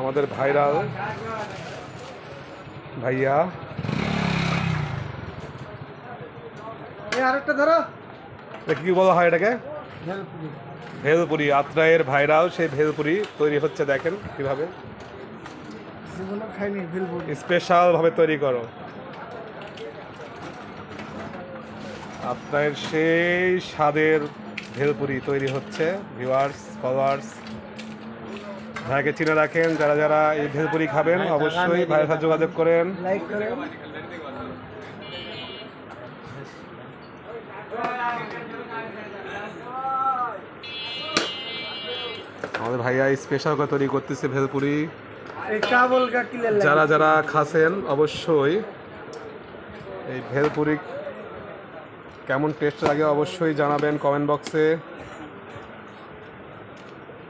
আমাদের ভাইরাল ভাইয়া। আরেকটা ধরো। কি বলা হয় এটাকে? ভেলপুরি। আত্রায়ের ভাইরাল সেই ভেলপুরি তৈরি হচ্ছে দেখেন কীভাবে। স্পেশাল ভাবে তৈরি করো। আপনার সেই স্বাদের ভেলপুরি তৈরি হচ্ছে। ভিউয়ার্স ফলোয়ার্স ভাইকে চিনে রাখেন যারা যারা এই ভেলপুরি খাবেন অবশ্যই ভাইয়ের সাথে যোগাযোগ করেন। লাইক আমাদের ভাইয়া স্পেশাল করে তৈরি করতেছে ভেলপুরি। যারা যারা খাসেন অবশ্যই এই ভেলপুরি কেমন টেস্ট লাগে অবশ্যই জানাবেন কমেন্ট বক্সে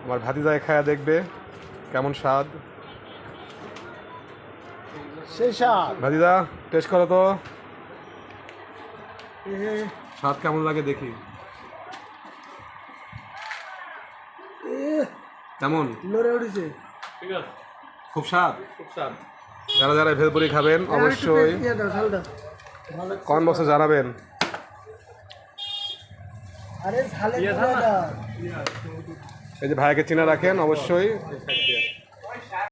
আমার ভাতিজায় খায়া দেখবে। কেমন স্বাদ? সেই ভাতিজা টেস্ট করো তো। স্বাদ কেমন লাগে দেখি? কেমন? লড়ে উঠেছে। খুব স্বাদ? স্বাদ। যারা যারা ভেলপুরি খাবেন অবশ্যই কমেন্ট বক্সে জানাবেন। আরে এই যে ভাইকে চিনে রাখেন অবশ্যই।